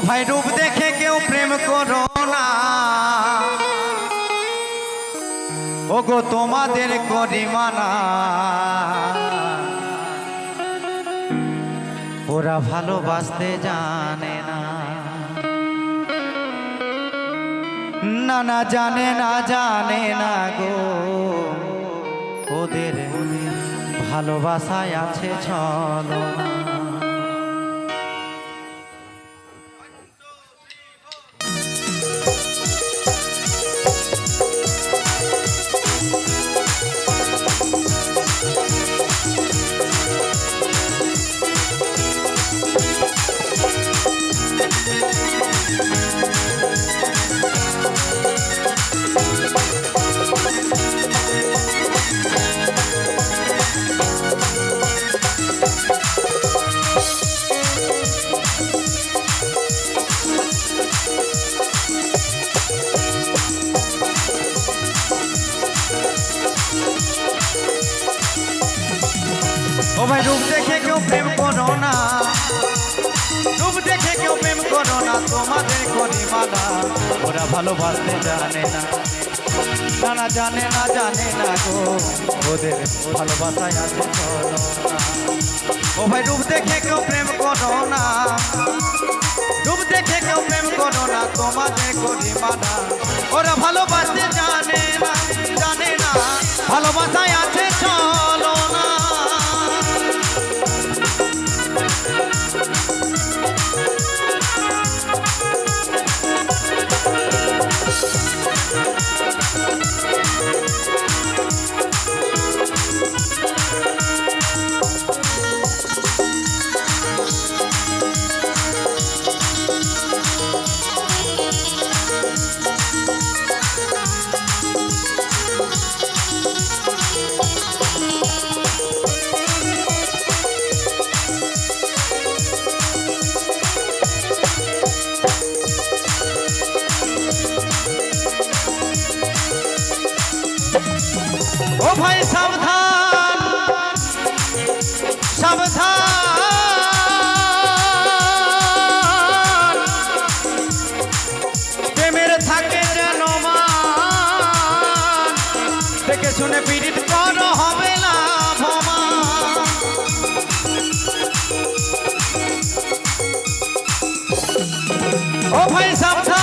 ভাই রূপ দেখে কেউ প্রেম করো না। ও গো তোমাদের করি মানা। ওরা ভালোবাসতে জানে না। না না, জানে না জানে না গো। ওদের ভালোবাসায় আছে ছলো ও ভাই, রূপ দেখে কেউ প্রেম করো না। রূপ দেখে কেউ প্রেম করো না, তোমাদের করি মানা ওরা ভালোবাসতে জানে না। না না জানে না জানে না গো। ওদের ভালোবাসায় আছে ও ভাই, রূপ দেখে কেউ প্রেম করো না। রূপ দেখে কেউ প্রেম করো না, তোমাদের করি মানা ওরা ভালোবাসতে জানে না। ভাই সাবধান সাবধান। প্রেমের থাকে যেন মান দেখে শুনে পীড়িত কর, হবে না ভমান ও ভাই, সাবধান।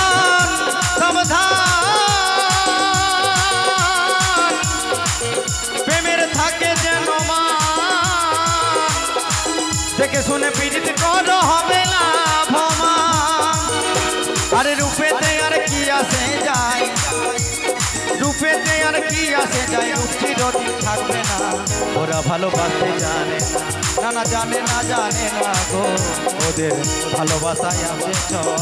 দেখে শুনে পীড়িত কর, হবে না আরে রূপেতে আর কি আসে যায়? রূপেতে আর কি আসে যায়? রূপ রতি থাকবে না। ওরা ভালোবাসতে জানে না। না না, জানে না জানে না গো। ওদের ভালোবাসায় আছে চলো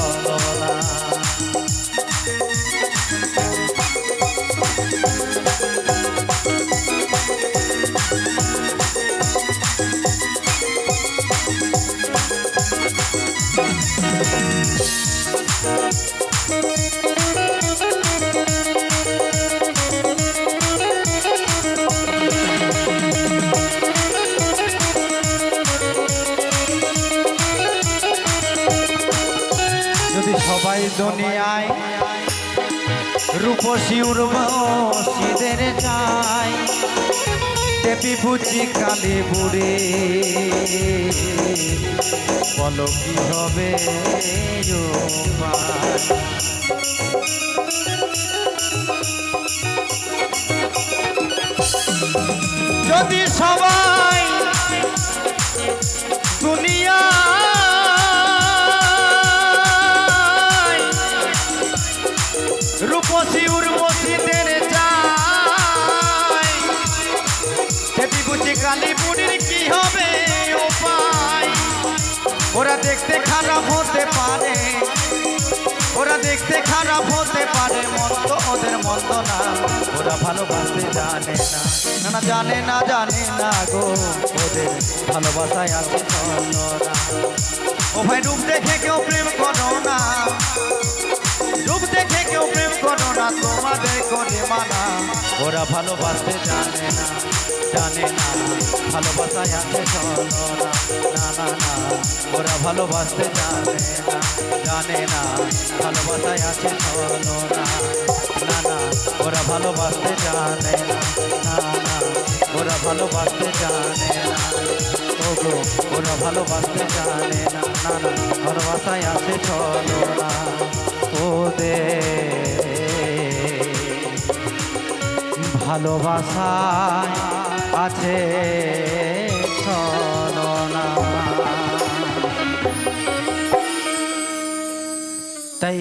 দুনিয়ায়। রূপসী উর্বশীদের চাই। দেবী বুঝি কালী বুড়ে। বলো কি হবে? যদি সবাই দেবী বুঝি কালী কি হবে? ওরা দেখতে খারাপ হতে পারে। ওরা দেখতে খারাপ হতে পারে। মন্দ ওদের মন্দ না। ওরা ভালোবাসতে জানে না। না জানে না জানে না গো। ওদের ভালোবাসায় আছে ও ভাই, রূপ দেখে কেউ প্রেম করো না। রূপ দেখে কেউ প্রেম করো না, তোমাদের করে মানা। ওরা ভালোবাসতে জানে না জানে না। ভালোবাসায় আছে চলো না না না ওরা ভালোবাসতে জানে না জানে না। ভালোবাসায় আছে চলো না না না। ওরা ভালোবাসতে জানে না না। ওরা ভালোবাসতে জানে না। ওগো, ওরা ভালোবাসতে জানে না। না না, ভালোবাসায় আছে চলো না। ওদের ভালোবাসায় আছে ছলনা তাই